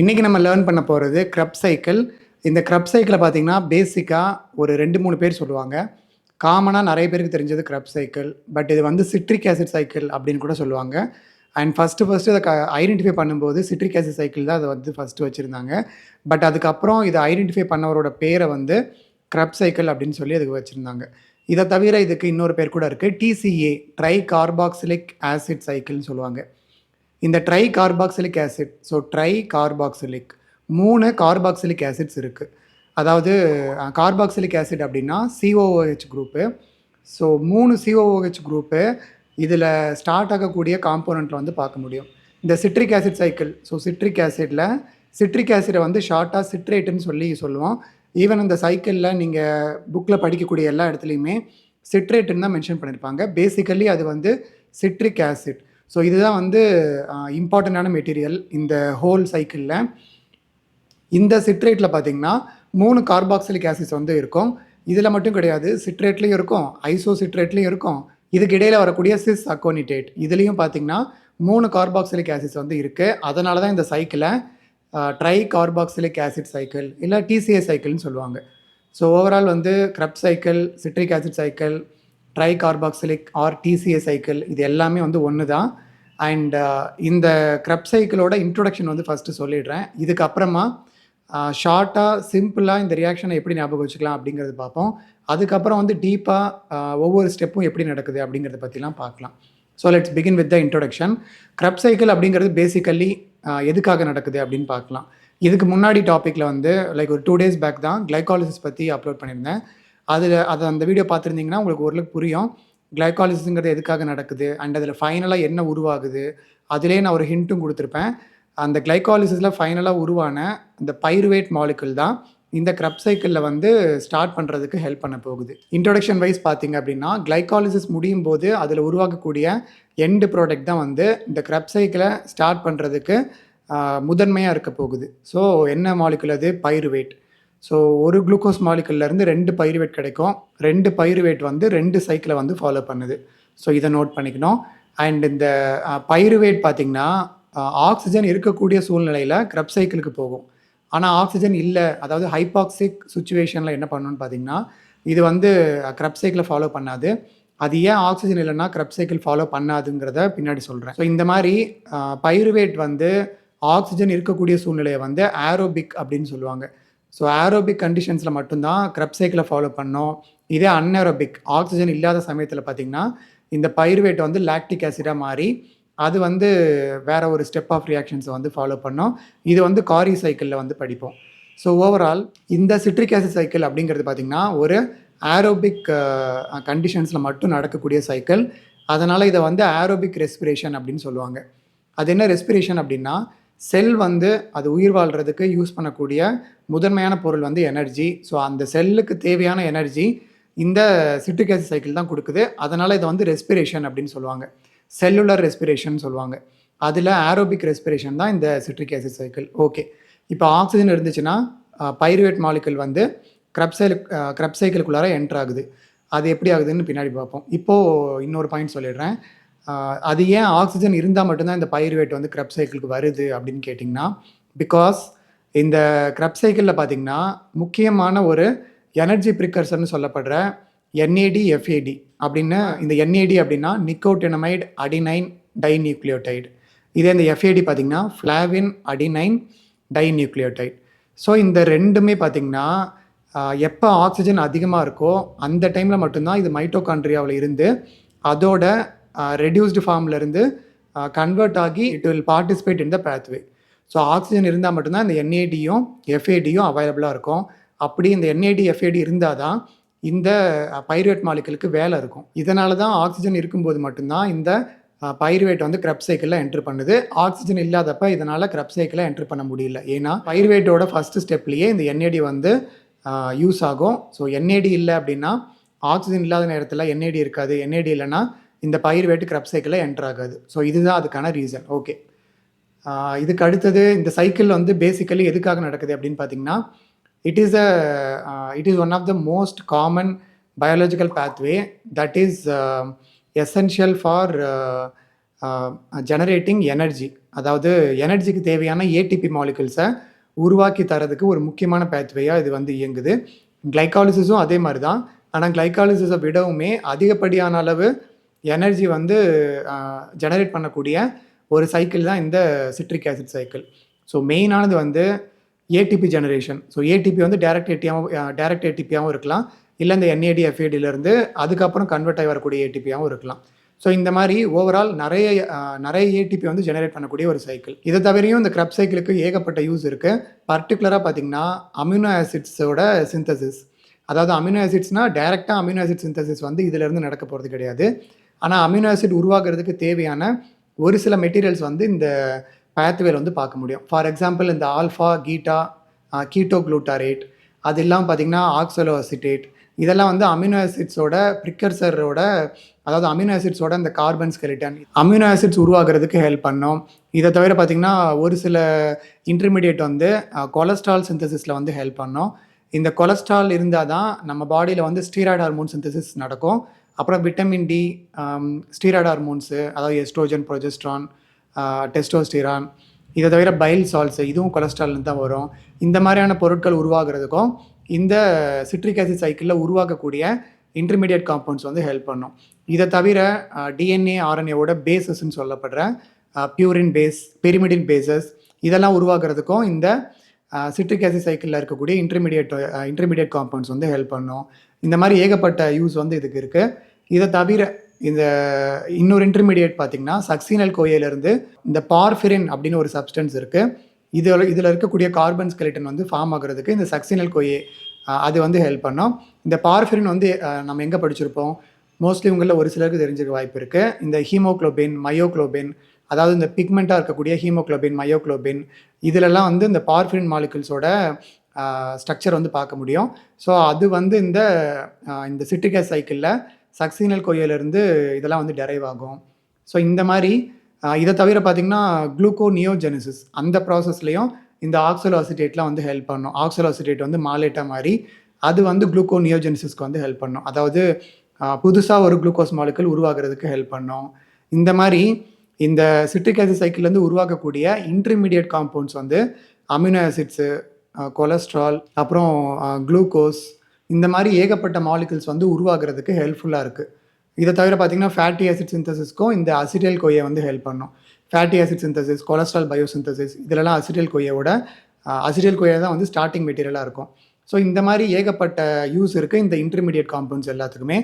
இன்றைக்கி நம்ம லேர்ன் பண்ண போகிறது க்ரப் சைக்கிள் இந்த க்ரப் சைக்கிளை பார்த்தீங்கன்னா பேசிக்காக ஒரு ரெண்டு மூணு பேர் சொல்லுவாங்க. காமனாக நிறைய பேருக்கு தெரிஞ்சது க்ரப் சைக்கிள் பட் இது வந்து சிட்ரிக் ஆசிட் சைக்கிள் அப்படின்னு கூட சொல்லுவாங்க. அண்ட் ஃபஸ்ட்டு ஃபஸ்ட்டு அதை ஐடென்டிஃபை பண்ணும்போது சிட்ரிக் ஆசிட் சைக்கிள் தான் அதை வந்து ஃபஸ்ட்டு வச்சுருந்தாங்க. பட் அதுக்கப்புறம் இதை ஐடென்டிஃபை பண்ணவரோட பேரை வந்து க்ரப் சைக்கிள் அப்படின்னு சொல்லி அதுக்கு வச்சுருந்தாங்க. இதை தவிர இதுக்கு இன்னொரு பேர் கூட இருக்குது டிசிஏ ட்ரை கார்பாக்சிலிக் ஆசிட் சைக்கிள்னு சொல்லுவாங்க. இந்த tri carboxylic acid so tri carboxylic மூணு கார்பாக்சிலிக் ஆசிட்ஸ் இருக்குது அதாவது கார்பாக்சிலிக் ஆசிட் அப்படின்னா சிஓஓஹெச் குரூப்பு ஸோ மூணு சிஓஓஹெச் குரூப்பு இதில் ஸ்டார்ட் ஆகக்கூடிய காம்போனண்ட்டில் வந்து பார்க்க முடியும். இந்த citric acid cycle so citric ஆசிடில் citric ஆசிடை வந்து ஷார்ட்டாக சிட்ரேட்டுன்னு சொல்லி சொல்லுவோம். ஈவன் இந்த சைக்கிளில் நீங்கள் புக்கில் படிக்கக்கூடிய எல்லா இடத்துலையுமே சிட்ரேட்டுன்னு தான் மென்ஷன் பண்ணியிருப்பாங்க பேசிக்கலி அது வந்து சிட்ரிக் ஆசிட் ஸோ இதுதான் வந்து இம்பார்ட்டண்ட்டான மெட்டீரியல் இந்த ஹோல் சைக்கிளில் இந்த சிட்ரேட்டில் பார்த்தீங்கன்னா மூணு கார்பாக்சிலிக் ஆசிட்ஸ் வந்து இருக்கும். இதில் மட்டும் கிடையாது சிட்ரேட்லேயும் இருக்கும் ஐசோ சிட்ரேட்லேயும் இருக்கும். இதுக்கு இடையில் வரக்கூடிய சிஸ் அக்கோனிடேட் இதுலேயும் பார்த்தீங்கன்னா மூணு கார்பாக்சிலிக் ஆசிட்ஸ் வந்து இருக்குது அதனால தான் இந்த சைக்கிளை ட்ரை கார்பாக்சிலிக் ஆசிட் சைக்கிள் இல்லை டிசிஏ சைக்கிள்னு சொல்லுவாங்க. ஸோ ஓவரால் வந்து Krebs cycle citric acid cycle tri carboxylic or TCA cycle இது எல்லாமே வந்து ஒன்று தான் அண்ட் uh, இந்த க்ரப் சைக்கிளோட இன்ட்ரொடக்ஷன் வந்து ஃபஸ்ட்டு சொல்லிடுறேன். இதுக்கப்புறமா uh, ஷார்ட்டாக சிம்பிளாக இந்த ரியாக்ஷனை எப்படி ஞாபகம் வச்சுக்கலாம் அப்படிங்கிறது பார்ப்போம். அதுக்கப்புறம் வந்து டீப்பாக uh, ஒவ்வொரு ஸ்டெப்பும் எப்படி நடக்குது அப்படிங்கிறத பற்றிலாம் பார்க்கலாம். So let's begin with the introduction Krebs cycle அப்படிங்கிறது பேசிக்கலி எதுக்காக நடக்குது அப்படின்னு பார்க்கலாம். இதுக்கு முன்னாடி டாப்பிக்கில் வந்து லைக் ஒரு டூ டேஸ் பேக் தான் கிளைகாலிசிஸ் பற்றி அப்லோட் பண்ணியிருந்தேன். அதில் அதை அந்த வீடியோ பார்த்துருந்தீங்கன்னா உங்களுக்கு ஓரளவுக்கு புரியும். கிளைகாலிசிஸ்ங்கிறது எதுக்காக நடக்குது? அண்ட் அதில் ஃபைனலாக என்ன உருவாகுது? அதிலே நான் ஒரு ஹிண்ட்டும் கொடுத்துருப்பேன். அந்த கிளைகாலிசிஸில் ஃபைனலாக உருவான இந்த பைருவேட் மாலிகுல் தான் இந்த க்ரப் சைக்கிளில் வந்து ஸ்டார்ட் பண்ணுறதுக்கு ஹெல்ப் பண்ண போகுது. இன்ட்ரொடக்ஷன் வைஸ் பார்த்தீங்க அப்படின்னா கிளைகாலிசிஸ் முடியும் போது அதில் உருவாக்கக்கூடிய எண்டு ப்ராடக்ட் தான் வந்து இந்த க்ரப் சைக்கிளை ஸ்டார்ட் பண்ணுறதுக்கு முதன்மையாக இருக்க போகுது. ஸோ என்ன மாலிகுல் அது? பைருவேட் ஸோ ஒரு குளுக்கோஸ் மாலிக்கல்லேருந்து ரெண்டு பைருவேட் கிடைக்கும். ரெண்டு பைருவேட் வந்து ரெண்டு சைக்கிளை வந்து ஃபாலோ பண்ணுது. ஸோ இதை நோட் பண்ணிக்கணும். அண்ட் இந்த பைருவேட் பார்த்திங்கன்னா ஆக்சிஜன் இருக்கக்கூடிய சூழ்நிலையில் க்ரப் சைக்கிளுக்கு போகும். ஆனால் ஆக்சிஜன் இல்லை. அதாவது ஹைபாக்சிக் சுச்சுவேஷனில் என்ன பண்ணணும்னு பார்த்தீங்கன்னா இது வந்து க்ரப் சைக்கிளை ஃபாலோ பண்ணாது. அது ஏன் ஆக்சிஜன் இல்லைன்னா க்ரப் சைக்கிள் ஃபாலோ பண்ணாதுங்கிறத பின்னாடி சொல்கிறேன் ஸோ இந்த மாதிரி பைருவேட் வந்து ஆக்சிஜன் இருக்கக்கூடிய சூழ்நிலையை வந்து ஆரோபிக் அப்படின்னு சொல்லுவாங்க. ஸோ ஆரோபிக் கண்டிஷன்ஸில் மட்டும்தான் க்ரப் சைக்கிளை ஃபாலோ பண்ணோம். இதே அன்ஏரோபிக் ஆக்சிஜன் இல்லாத சமயத்தில் பார்த்திங்கன்னா இந்த பயிர்வேட்டை வந்து லாக்டிக் ஆசிடாக மாறி அது வந்து வேற ஒரு ஸ்டெப் ஆஃப் ரியாக்ஷன்ஸை வந்து ஃபாலோ பண்ணோம். இது வந்து காரி சைக்கிளில் வந்து படிப்போம். ஸோ ஓவரால் இந்த சிட்ரிக் ஆசிட் சைக்கிள் அப்படிங்கிறது பார்த்திங்கன்னா ஒரு ஆரோபிக் கண்டிஷன்ஸில் மட்டும் நடக்கக்கூடிய சைக்கிள் அதனால் இதை வந்து ஆரோபிக் ரெஸ்பிரேஷன் அப்படின்னு சொல்லுவாங்க. அது என்ன ரெஸ்பிரேஷன் அப்படின்னா செல் வந்து அது உயிர் வாழ்கிறதுக்கு யூஸ் பண்ணக்கூடிய முதன்மையான பொருள் வந்து எனர்ஜி. ஸோ அந்த செல்லுக்கு தேவையான எனர்ஜி இந்த சிட்ரிக் ஆசிட் சைக்கிள் தான் கொடுக்குது. அதனால் இதை வந்து ரெஸ்பிரேஷன் அப்படின்னு சொல்லுவாங்க. செல்லுலர் ரெஸ்பிரேஷன் சொல்லுவாங்க. அதில் ஆரோபிக் ரெஸ்பிரேஷன் தான் இந்த சிட்ரிக் ஆசிட் சைக்கிள். ஓகே. இப்போ ஆக்சிஜன் இருந்துச்சுன்னா பைருவேட் மாலிக்கல் வந்து க்ரப் சைல் க்ரப் சைக்கிளுக்குள்ளார என்ட்ரு ஆகுது. அது எப்படி ஆகுதுன்னு பின்னாடி பார்ப்போம். இப்போது இன்னொரு பாயிண்ட் சொல்லிடுறேன். அது ஏன் ஆக்சிஜன் இருந்தால் மட்டும்தான் இந்த பயிர் வேட்டு வந்து க்ரப் சைக்கிளுக்கு வருது அப்படின்னு கேட்டிங்கன்னா பிகாஸ் இந்த க்ரப் சைக்கிளில் பார்த்திங்கன்னா முக்கியமான ஒரு எனர்ஜி ப்ரிக்கர்சர்னு சொல்லப்படுற என்ஏடி எஃப்ஏடி அப்படின்னு இந்த என்ஏடி அப்படின்னா நிக்கோட்டினமைட் அடினைன் டைநியூக்ளியோடைடு இதே இந்த எஃப்ஏடி பார்த்திங்கன்னா ஃப்ளாவின் அடினைன் டைநியூக்ளியோடைட் ஸோ இந்த ரெண்டுமே பார்த்திங்கன்னா எப்போ ஆக்சிஜன் அதிகமாக இருக்கோ அந்த டைமில் மட்டும்தான் இது மைட்டோகான்ட்ரியாவில் இருந்து அதோட ரெடியூஸ்டு ஃபார்ம்லேருந்து கன்வெர்ட் ஆகி it will participate in the pathway so oxygen இருந்தால் மட்டும்தான் இந்த என்ஏடியும் எஃப்ஏடியும் அவைலபிளாக இருக்கும். அப்படி இந்த என்ஏடி எஃப்ஏடி இருந்தால் தான் இந்த uh, பைருவேட் மாலிக்கலுக்கு வேலை இருக்கும். இதனால தான் ஆக்சிஜன் இருக்கும்போது மட்டும்தான் இந்த uh, பயிர்வேட் வந்து க்ரப் சைக்கிளில் என்ட்ரு பண்ணுது. ஆக்சிஜன் இல்லாதப்ப இதனால் க்ரப் சைக்கிளை என்ட்ரு பண்ண முடியல. ஏன்னா பயிர்வேட்டோட ஃபஸ்ட்டு ஸ்டெப்லேயே இந்த என்ஏடி வந்து uh, யூஸ் ஆகும். ஸோ என்ஏடி இல்லை அப்படின்னா ஆக்சிஜன் இல்லாத நேரத்தில் என்ஏடி இருக்காது. என்ஏடி இல்லைன்னா இந்த பயிர்வேட்டு க்ரப் சைக்கிளில் என்ட்ரு ஆகாது. ஸோ இதுதான் அதுக்கான ரீசன் ஓகே இதுக்கு அடுத்தது இந்த சைக்கிள் வந்து பேசிக்கலி எதுக்காக நடக்குது அப்படின்னு பார்த்தீங்கன்னா it is a it is one of the most common biological pathway that is essential for generating energy அதாவது எனர்ஜிக்கு தேவையான ஏடிபி மாலிகுல்ஸை உருவாக்கி தரதுக்கு ஒரு முக்கியமான பேத்வேயாக இது வந்து இயங்குது. கிளைக்காலிசிஸும் அதே மாதிரி தான் ஆனால் கிளைக்காலிசிஸை விடவுமே அதிகப்படியான அளவு எனர்ஜி வந்து ஜெனரேட் பண்ணக்கூடிய ஒரு சைக்கிள் தான் இந்த சிட்ரிக் ஆசிட் சைக்கிள் ஸோ மெயினானது வந்து ஏடிபி ஜெனரேஷன் ஸோ ஏடிபி வந்து டேரக்ட் ஏடிஆவும் டேரக்ட் ஏடிபியாகவும் இருக்கலாம். இல்லை இந்த என்ஏடி எஃப்ஏடியிலேருந்து அதுக்கப்புறம் கன்வெர்ட் ஆகி வரக்கூடிய ஏடிபியாகவும் இருக்கலாம். ஸோ இந்த மாதிரி ஓவரால் நிறைய நிறைய ஏடிபி வந்து ஜெனரேட் பண்ணக்கூடிய ஒரு சைக்கிள் இதை தவிரையும் இந்த க்ரப் சைக்கிளுக்கு ஏகப்பட்ட யூஸ் இருக்குது பர்டிகுலராக பார்த்தீங்கன்னா அமினோ ஆசிட்ஸோட சிந்தசிஸ் அதாவது அமினோ ஆசிட்ஸ்னால் டைரெக்டாக அமினோ ஆசிட் சிந்தசிஸ் வந்து இதிலேருந்து நடக்க போகிறது கிடையாது. ஆனால் அமினோ ஆசிட் உருவாகிறதுக்கு தேவையான ஒரு சில மெட்டீரியல்ஸ் வந்து இந்த பேத்வேல வந்து பார்க்க முடியும். ஃபார் எக்ஸாம்பிள் இந்த ஆல்ஃபா கீட்டா கீட்டோ குளூட்டாரேட் அது இல்லாமல் பார்த்தீங்கன்னா ஆக்சலோ அசிட்டேட் இதெல்லாம் வந்து அமினோ ஆசிட்ஸோட ப்ரிக்கர்சரோட அதாவது அமினோ ஆசிட்ஸோட இந்த கார்பன் ஸ்கெலிட்டன் அமினோ ஆசிட்ஸ் உருவாகிறதுக்கு ஹெல்ப் பண்ணோம். இதை தவிர பார்த்தீங்கன்னா ஒரு சில இன்டர்மீடியட் வந்து கொலஸ்ட்ரால் சிந்தசிஸில் வந்து ஹெல்ப் பண்ணும். இந்த கொலஸ்ட்ரால் இருந்தால் தான் நம்ம பாடியில் வந்து ஸ்டீராய்டு ஹார்மோன் சிந்தசிஸ் நடக்கும். அப்புறம் விட்டமின் டி ஸ்டீராய்டு ஹார்மோன்ஸு அதாவது எஸ்ட்ரோஜன் ப்ரொஜெஸ்ட்ரான் டெஸ்டோஸ்டிரான் இதை தவிர பைல் சால்ஸு இதுவும் கொலஸ்ட்ரால்னு தான் வரும். இந்த மாதிரியான பொருட்கள் உருவாகிறதுக்கும் இந்த சிட்ரிக் ஆசிட் சைக்கிளில் உருவாக்கக்கூடிய இன்டர்மீடியட் காம்பவுண்ட்ஸ் வந்து ஹெல்ப் பண்ணும். இதை தவிர டிஎன்ஏ ஆர்என்ஏவோட பேசஸ்ன்னு சொல்லப்படுற பியூரின் பேஸ் பெரிமிடின் பேசஸ் இதெல்லாம் உருவாக்குறதுக்கும் இந்த சிட்ரிக் ஆசிட் சைக்கிளில் இருக்கக்கூடிய இன்டர்மீடியட் இன்டர்மீடியட் காம்பவுண்ட்ஸ் வந்து ஹெல்ப் பண்ணும். இந்த மாதிரி ஏகப்பட்ட யூஸ் வந்து இதுக்கு இருக்குது இதை தவிர இந்த இன்னொரு இன்டர்மீடியட் பார்த்தீங்கன்னா சக்சீனல் கோயிலிருந்து இந்த பார்ஃபிரின் அப்படின்னு ஒரு சப்ஸ்டன்ஸ் இருக்குது இதில் இதில் இருக்கக்கூடிய கார்பன் ஸ்கெலிட்டன் வந்து ஃபார்ம் ஆகுறதுக்கு இந்த சக்சீனல் கோயே அது வந்து ஹெல்ப் பண்ணோம். இந்த பார்ஃபிரின் வந்து நம்ம எங்கே படிச்சிருப்போம்? மோஸ்ட்லி உங்களில் ஒரு சிலருக்கு தெரிஞ்சுக்க வாய்ப்பு இருக்குது இந்த ஹீமோக்ளோபின் மயோக்ளோபின் அதாவது இந்த பிக்மெண்ட்டாக இருக்கக்கூடிய ஹீமோக்ளோபின் மயோக்ளோபின் இதிலெல்லாம் வந்து இந்த பார்ஃபிரின் மாலிகுல்ஸோட ஸ்ட்ரக்சர் வந்து பார்க்க முடியும். ஸோ அது வந்து இந்த இந்த சிட்ரிகஸ் சைக்கிளில் சக்சீனல் கோயிலிருந்து இதெல்லாம் வந்து டெரைவ் ஆகும். ஸோ இந்த மாதிரி இதை தவிர பார்த்தீங்கன்னா குளுக்கோ நியோஜெனிசிஸ் அந்த ப்ராசஸ்லேயும் இந்த ஆக்சலோ அசிட்டேட்லாம் வந்து ஹெல்ப் பண்ணும். ஆக்சலோ அசிட்டேட் வந்து மாலேட்டா மாதிரி அது வந்து குளுக்கோ நியோஜெனிசிஸ்க்கு வந்து ஹெல்ப் பண்ணும். அதாவது புதுசாக ஒரு குளுக்கோஸ் மாலிகுல் உருவாகிறதுக்கு ஹெல்ப் பண்ணும். இந்த மாதிரி இந்த சிட்ரிக் ஆசிட் சைக்கிள்லேருந்து உருவாக்கக்கூடிய இன்டர்மீடியட் காம்பவுண்ட்ஸ் வந்து அமினோ ஆசிட்ஸு கொலஸ்ட்ரால் அப்புறம் குளுக்கோஸ் இந்த மாதிரி ஏகப்பட்ட மாலிகுல்ஸ் வந்து உருவாகிறதுக்கு ஹெல்ப்ஃபுல்லாக இருக்குது இதை தவிர பார்த்திங்கன்னா ஃபேட்டி ஆசிட் சிந்தசிஸ்க்கும் இந்த அசிட்டல் கொய்யை வந்து ஹெல்ப் பண்ணும். Fatty acid synthesis cholesterol biosynthesis இதிலலாம் அசிட்டல் கொய்யோட அசிட்டல் கொய்யா தான் வந்து ஸ்டார்டிங் மெட்டீரியலாக இருக்கும். ஸோ இந்த மாதிரி ஏகப்பட்ட யூஸ் இருக்குது இந்த இன்டர்மீடியட் காம்பவுண்ட்ஸ் எல்லாத்துக்குமே.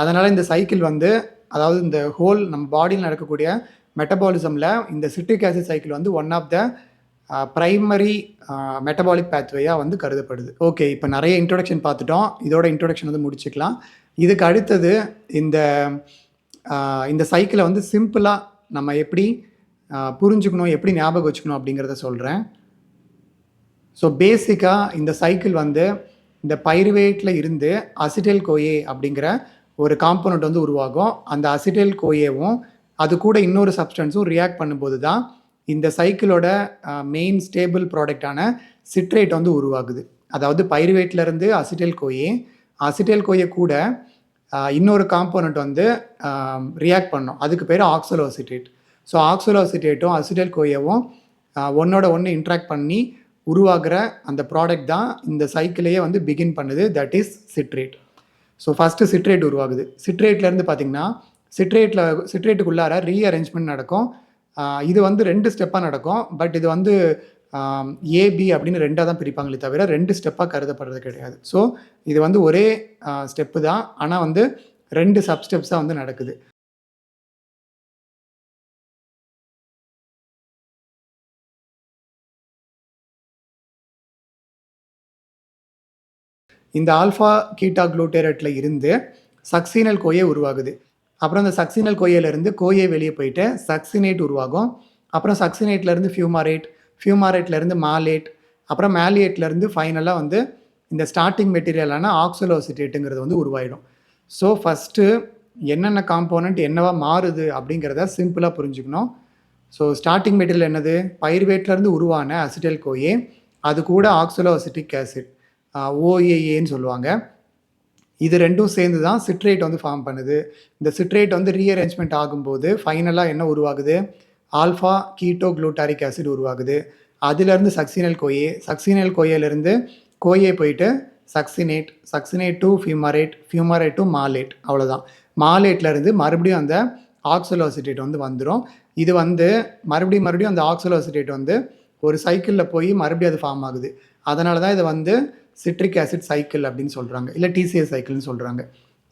அதனால் இந்த சைக்கிள் வந்து அதாவது இந்த ஹோல் நம்ம பாடியில் நடக்கக்கூடிய மெட்டபாலிசமில் இந்த சிட்ரிக் ஆசிட் சைக்கிள் வந்து one of the primary metabolic பேத்வேயாக வந்து கருதப்படுது. ஓகே இப்போ நிறைய இன்ட்ரொடக்ஷன் பார்த்துட்டோம். இதோட இன்ட்ரொடக்ஷன் வந்து முடிச்சுக்கலாம். இதுக்கு அடுத்தது இந்த இந்த சைக்கிளை வந்து சிம்பிளாக நம்ம எப்படி புரிஞ்சுக்கணும் எப்படி ஞாபகம் வச்சுக்கணும் அப்படிங்கிறத சொல்கிறேன் ஸோ பேசிக்காக இந்த சைக்கிள் வந்து இந்த பைருவேட்டில் இருந்து அசிட்டல் கோயே அப்படிங்கிற ஒரு காம்பனண்ட் வந்து உருவாகும். அந்த அசிட்டல் கோயேவும் அது கூட இன்னொரு சப்ஸ்டன்ஸும் ரியாக்ட் பண்ணும்போது தான் இந்த சைக்கிளோட மெயின் ஸ்டேபிள் ப்ராடக்டான சிட்ரேட் வந்து உருவாகுது. அதாவது பைருவேட்ல அசிட்டல் கோயே அசிட்டல் கோயை கூட இன்னொரு காம்போனண்ட் வந்து ரியாக்ட் பண்ணும். அதுக்கு பேர் ஆக்சலோசிட்டேட் ஸோ ஆக்சலோசிட்டேட்டும் அசிட்டல் கோயவும் ஒன்னோட ஒன்று இன்ட்ராக்ட் பண்ணி உருவாகிற அந்த ப்ராடக்ட் தான் இந்த சைக்கிளையே வந்து பிகின் பண்ணுது. That is citrate so first citrate உருவாகுது. சிட்ரேட்லேருந்து பார்த்தீங்கன்னா சிட்ரேட்டில் சிட்ரேட்டுக்குள்ளார ரீஅரேஞ்ச்மெண்ட் நடக்கும். இது வந்து ரெண்டு ஸ்டெப்பாக நடக்கும். பட் இது வந்து ஏபி அப்படின்னு ரெண்டாக தான் பிரிப்பாங்களே தவிர ரெண்டு ஸ்டெப்பாக கருதப்படுறது கிடையாது. ஸோ இது வந்து ஒரே ஸ்டெப்பு தான். ஆனால் வந்து ரெண்டு சப் ஸ்டெப்ஸாக வந்து நடக்குது. இந்த ஆல்ஃபா கீட்டா குளூட்டேரட்டில் இருந்து சக்சீனல் கோயே உருவாகுது. அப்புறம் இந்த சக்சினல் கோயிலேருந்து கோயே வெளியே போயிட்டு சக்சினேட் உருவாகும். அப்புறம் சக்சினேட்லேருந்து ஃபியூமாரேட் ஃபியூமாரேட்லேருந்து மாலேட் அப்புறம் மேலியேட்லேருந்து ஃபைனலாக வந்து இந்த ஸ்டார்டிங் மெட்டீரியலான ஆக்சலோசிட்டேட்டுங்கிறது வந்து உருவாயிடும். ஸோ ஃபஸ்ட்டு என்னென்ன காம்போனண்ட் என்னவா மாறுது அப்படிங்கிறத சிம்பிளாக புரிஞ்சுக்கணும். ஸோ ஸ்டார்டிங் மெட்டீரியல் என்னது? பயிர்வேட்லேருந்து உருவான அசிட்டல் கோயே அது கூட ஆக்சலோ அசிட்டிக் ஆசிட் ஓஏஏன்னு சொல்லுவாங்க. இது ரெண்டும் சேர்ந்து தான் சிட்ரேட் வந்து ஃபார்ம் பண்ணுது. இந்த சிட்ரேட் வந்து ரீஅரேஞ்ச்மெண்ட் ஆகும்போது ஃபைனலாக என்ன உருவாகுது? ஆல்ஃபா கீட்டோ குளூட்டாரிக் ஆசிட் உருவாகுது. அதுலேருந்து சக்சினல் கோயே சக்சினல் கோயிலேருந்து கோயே போயிட்டு succinate succinate to fumarate fumarate to malate அவ்வளோதான் மாலேட்லேருந்து மறுபடியும் அந்த ஆக்சலோசிட்டேட் வந்து வந்துடும் இது வந்து மறுபடியும் மறுபடியும் அந்த ஆக்சலோசிட்டேட் வந்து ஒரு சைக்கிளில் போய் மறுபடியும் அது ஃபார்ம் ஆகுது. அதனால தான் இதை வந்து சிட்ரிக் ஆசிட் சைக்கிள் அப்படின்னு சொல்கிறாங்க இல்லை டிசிஎஸ் சைக்கிள்னு சொல்கிறாங்க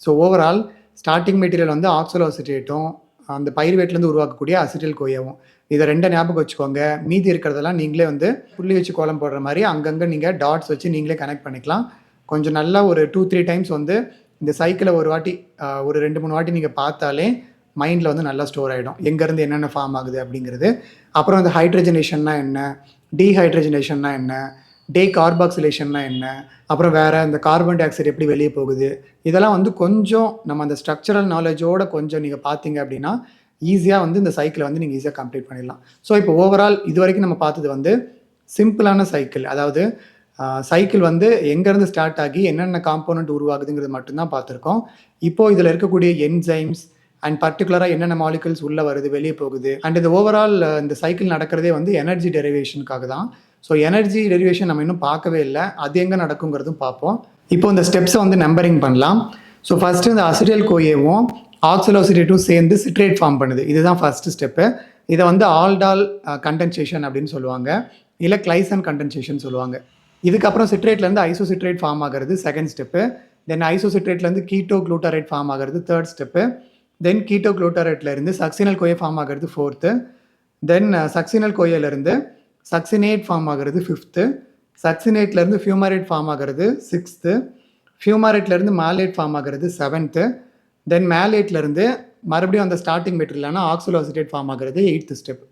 ஸோ ஓவரால் ஸ்டார்டிங் மெட்டீரியல் வந்து ஆக்சலோசிட்டேட்டும் அந்த பயிர்வேட்லேருந்து உருவாக்கக்கூடிய அசிட்டில் கோயாவும் இதை ரெண்டை ஞாபகம் வச்சுக்கோங்க. மீதி இருக்கிறதெல்லாம் நீங்களே வந்து புள்ளி வச்சு கோலம் போடுற மாதிரி அங்கங்கே நீங்கள் டாட்ஸ் வச்சு நீங்களே கனெக்ட் பண்ணிக்கலாம். கொஞ்சம் நல்லா ஒரு டூ த்ரீ டைம்ஸ் வந்து இந்த சைக்கிளை ஒரு வாட்டி ஒரு ரெண்டு மூணு வாட்டி நீங்கள் பார்த்தாலே மைண்டில் வந்து நல்லா ஸ்டோர் ஆகிடும் எங்கேருந்து என்னென்ன ஃபார்ம் ஆகுது அப்படிங்கிறது. அப்புறம் இந்த ஹைட்ரஜனேஷன்னா என்ன? டீஹைட்ரஜனேஷன்னா என்ன? டே கார்பாக்சிலேஷன்னா என்ன? அப்புறம் வேறு இந்த கார்பன் டை ஆக்சைடு எப்படி வெளியே போகுது? இதெல்லாம் வந்து கொஞ்சம் நம்ம அந்த ஸ்ட்ரக்சரல் நாலேஜோட கொஞ்சம் நீங்கள் பார்த்தீங்க அப்படின்னா ஈஸியாக வந்து இந்த சைக்கிளை வந்து நீங்கள் ஈஸியாக கம்ப்ளீட் பண்ணிடலாம். ஸோ இப்போ ஓவரால் இது வரைக்கும் நம்ம பார்த்தது வந்து சிம்பிளான சைக்கிள் அதாவது சைக்கிள் வந்து எங்கேருந்து ஸ்டார்ட் ஆகி என்னென்ன காம்போனன்ட் உருவாகுதுங்கிறது மட்டும்தான் பார்த்துருக்கோம். இப்போது இதில் இருக்கக்கூடிய என்சைம்ஸ் அண்ட் பர்டிகுலராக என்னென்ன மாலிகல்ஸ் உள்ளே வருது வெளியே போகுது. அண்ட் இந்த ஓவரால் இந்த சைக்கிள் நடக்கிறதே வந்து எனர்ஜி டெரிவேஷனுக்காக தான். ஸோ எனர்ஜி டெரிவேஷன் நம்ம இன்னும் பார்க்கவே இல்லை. அது எங்கே நடக்குங்கிறதும் பார்ப்போம். இப்போ இந்த ஸ்டெப்ஸை வந்து நம்பரிங் பண்ணலாம். ஸோ ஃபஸ்ட்டு இந்த அசிரியல் கோயேவும் ஆக்சலோசிடேட்டும் சேர்ந்து சிட்ரேட் ஃபார்ம் பண்ணுது. இதுதான் ஃபஸ்ட்டு ஸ்டெப்பு இதை வந்து ஆல்டால் கண்டென்சேஷன் அப்படின்னு சொல்லுவாங்க. இல்லை கிளைசன் கண்டென்சேஷன் சொல்லுவாங்க. இதுக்கப்புறம் சிட்ரேட்லேருந்து ஐசோசிட்ரேட் ஃபார்ம் ஆகிறது செகண்ட் ஸ்டெப்பு தென் ஐசோசிட்ரேட்லேருந்து கீட்டோ குளூட்டரேட் ஃபார்ம் ஆகிறது தேர்ட் ஸ்டெப்பு தென் கீட்டோ குளூட்டரேட்லேருந்து சக்சினல் கோயை ஃபார்ம் ஆகிறது ஃபோர்த்து தென் சக்சினல் கோயிலிருந்து சக்சினேட் ஃபார்ம் ஆகிறது ஃபிஃப்த்து சக்சினேட்லேருந்து ஃபியூமரேட் ஃபார்ம் ஆகிறது சிக்ஸ்த்து ஃபியூமரேட்லேருந்து மேலேட் ஃபார்ம் ஆகிறது செவன்த்து தென் மேலேட்லேருந்து மறுபடியும் அந்த ஸ்டார்டிங் மெட்டீரியலான ஆக்சலோசிட்டேட் ஃபார்ம் ஆகிறது எயித்து ஸ்டெப்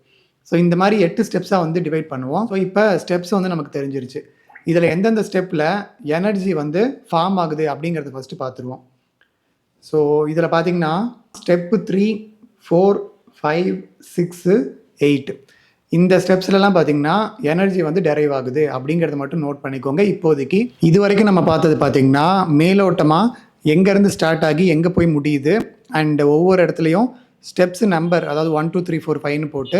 ஸோ இந்த மாதிரி எட்டு ஸ்டெப்ஸாக வந்து டிவைட் பண்ணுவோம். ஸோ இப்போ ஸ்டெப்ஸ் வந்து நமக்கு தெரிஞ்சிருச்சு. இதில் எந்தெந்த ஸ்டெப்பில் எனர்ஜி வந்து ஃபார்ம் ஆகுது அப்படிங்கிறத ஃபஸ்ட்டு பார்த்துருவோம் ஸோ இதில் பார்த்தீங்கன்னா step three four five six eight இந்த ஸ்டெப்ஸ்லலாம் பார்த்தீங்கன்னா எனர்ஜி வந்து டெரைவ் ஆகுது அப்படிங்கிறத மட்டும் நோட் பண்ணிக்கோங்க. இப்போதைக்கு இது வரைக்கும் நம்ம பார்த்தது பார்த்தீங்கன்னா மேலோட்டமாக எங்கேருந்து ஸ்டார்ட் ஆகி எங்கே போய் முடியுது அண்ட் ஒவ்வொரு இடத்துலையும் ஸ்டெப்ஸ் நம்பர் அதாவது ஒன் டூ த்ரீ ஃபோர் ஃபைவ்னு போட்டு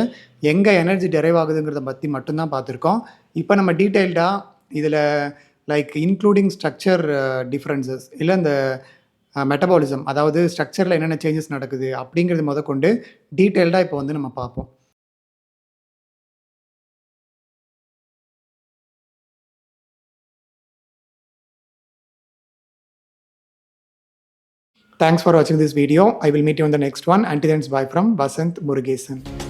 எங்கே எனர்ஜி டெரைவ் ஆகுதுங்கிறத பற்றி மட்டும்தான் பார்த்துருக்கோம். இப்போ நம்ம டீட்டெயில்டாக இதில் லைக் இன்க்ளூடிங் ஸ்ட்ரக்சர் டிஃப்ரென்சஸ் இல்லை இந்த uh, மெட்டபாலிசம் அதாவது ஸ்ட்ரக்சரில் என்னென்ன சேஞ்சஸ் நடக்குது அப்படிங்கிறது முத கொண்டு டீட்டெயில்டாக இப்போ வந்து நம்ம பார்ப்போம். Thanks for watching this video. I will meet you on the next one. Until then, bye from Vasant Murugesan.